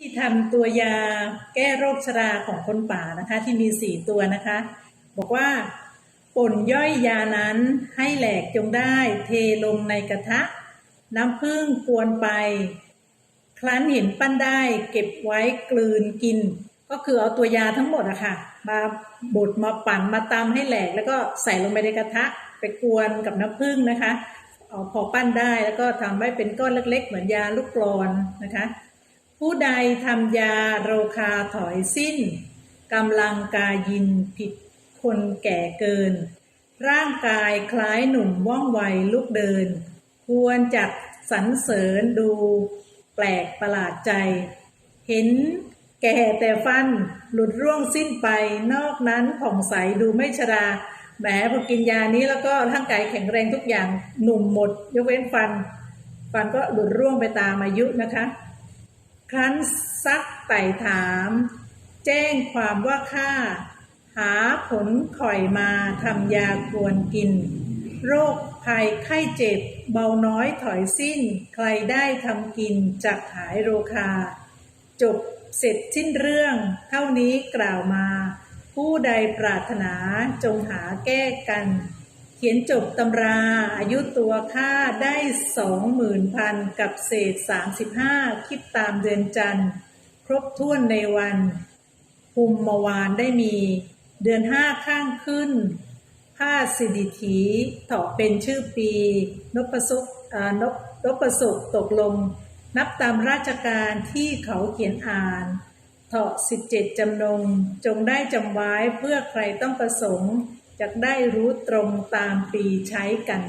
ที่ทำตัวยาแก้โรคชราของคนป่านะคะ ที่มีสี่ตัวนะคะ บอกว่าป่นย่อยยานั้นให้แหลกจงได้เทลงในกระทะ น้ำผึ้งกวนไป ครั้นเห็นปั้นได้เก็บไว้กลืนกิน ก็คือเอาตัวยาทั้งหมดอะค่ะมาบดมาปั่นมาตำให้แหลก แล้วก็ใส่ลงไปในกระทะ ไปกวนกับน้ำผึ้งนะคะเอาพอปั้นได้แล้วก็ทำให้เป็นก้อนเล็ก ๆ เหมือนยาลูกกรอนนะคะ ผู้ใดทำยาโรคาถอยสิ้นกำลังกายินผิดคนแก่เกิน ร่างกายคล้ายหนุ่มว่องไวลุกเดิน ควรจักสรรเสริญดูแปลกประหลาดใจ เห็นแก่แต่ฟันหลุดร่วงสิ้นไปนอกนั้นผ่องใสดูไม่ชราแหมพอกินยานี้แล้วก็ร่างกายแข็งแรงทุกอย่างหนุ่มหมด ยกเว้นฟัน ฟันก็หลุดร่วงไปตามอายุนะคะ ครั้นซักไต่ถาม แจ้งความว่าข้าหาผลข่อยมาทำยาควรกิน โรคภัยไข้เจ็บเบาน้อยถอยสิ้น ใครได้ทำกินจักหายโรคา จบเสร็จสิ้นเรื่อง เท่านี้กล่าวมา ผู้ใดปรารถนาจงหาแก้กัน เขียนจบตำราอายุตัวข้าได้สองหมื่นพันกับเศษสามสิบห้าคิดตามเดือนจันทร์ ครบถ้วนในวันภูมิมวานได้มี เดือนห้าข้างขึ้นผ้าสิริถีเถาะเป็นชื่อปี นพสุกนพนพสุกตกลง นับตามราชการที่เขาเขียนอ่านเถาะสิบเจ็ดจำนง จงได้จำไว้เพื่อใครต้องประสงค์ จะได้รู้ตรงตามปีใช้กัน